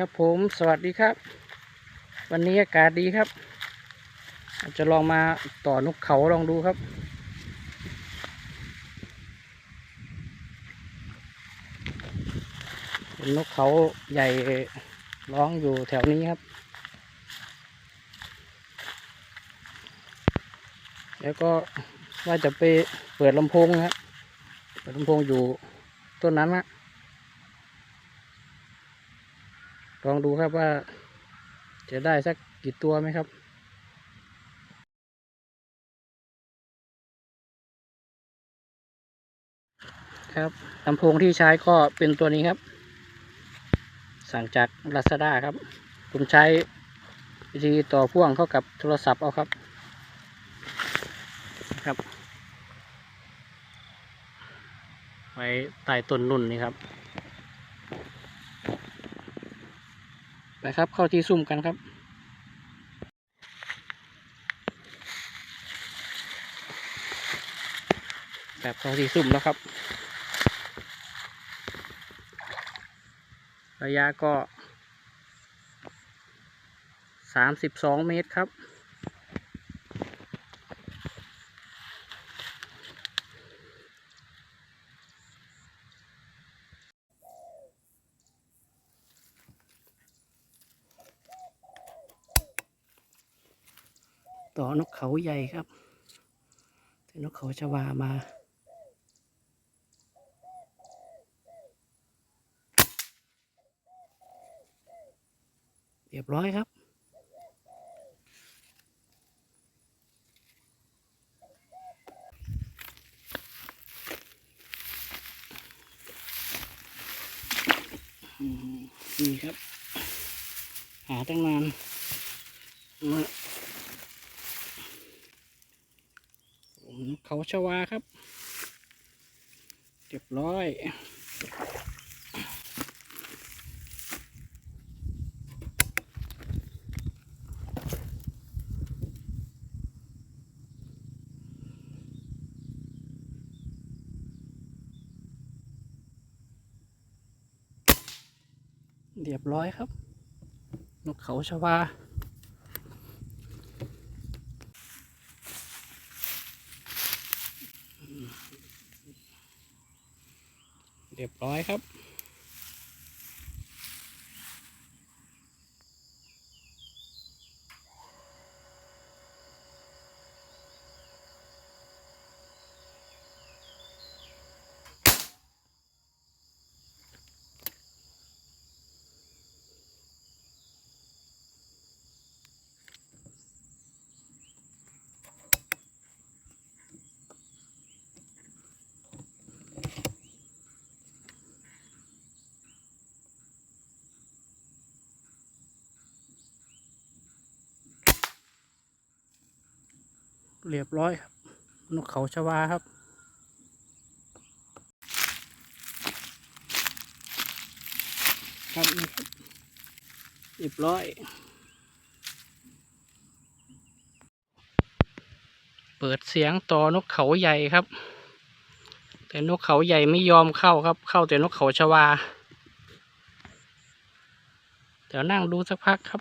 ครับผมสวัสดีครับ วันนี้อากาศดีครับ จะลองมาต่อนกเขาลองดูครับนนกเขาใหญ่ร้องอยู่แถวนี้ครับ แล้วก็ว่าจะไปเปิดลำโพงครับเปิดลำโพงอยู่ต้นนั้นนะ ลองดูครับว่า จะได้สักกี่ตัวไหมครับครับลำโพงที่ใช้ก็เป็นตัวนี้ครับ สั่งจากลาซาด้าครับ ผมใช้วิธีต่อพ่วงเข้ากับโทรศัพท์เอาครับครับ ไว้ใต้ต้นนุ่นนี่ครับ ไปครับ เข้าที่ซุ่มกันครับแบบเข้าที่ซุ่มแล้วครับ ระยะก็สามสิบสองเมตรครับ ต่อนกเขาใหญ่ครับนกเขาชวามา เรียบร้อยครับนี่ครับ หาตั้งนานมา ผมเขาชวาครับ เรียบร้อย เรียบร้อยครับ นกเขาชวา เรียบร้อยครับ เรียบร้อยครับ นกเขาชวาครับ ครับนี่ครับเรียบร้อย เปิดเสียงต่อนกเขาใหญ่ครับ แต่นกเขาใหญ่ไม่ยอมเข้าครับ เข้าแต่นกเขาชวาเดี๋ยวนั่งดูสักพักครับ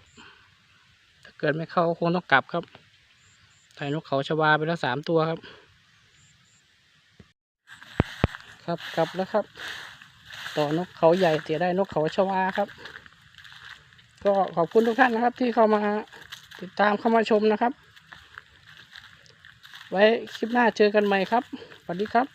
ถ้าเกิดไม่เข้าคงต้องกลับครับ ถ่ายนกเขาชวาไปแล้วสามตัวครับ ครับกลับแล้วครับ ต่อนกเขาใหญ่เสียได้นกเขาชวาครับ ก็ขอบคุณทุกท่านนะครับ ที่เข้ามาติดตามเข้ามาชมนะครับ ไว้คลิปหน้าเจอกันใหม่ครับสวัสดีครับ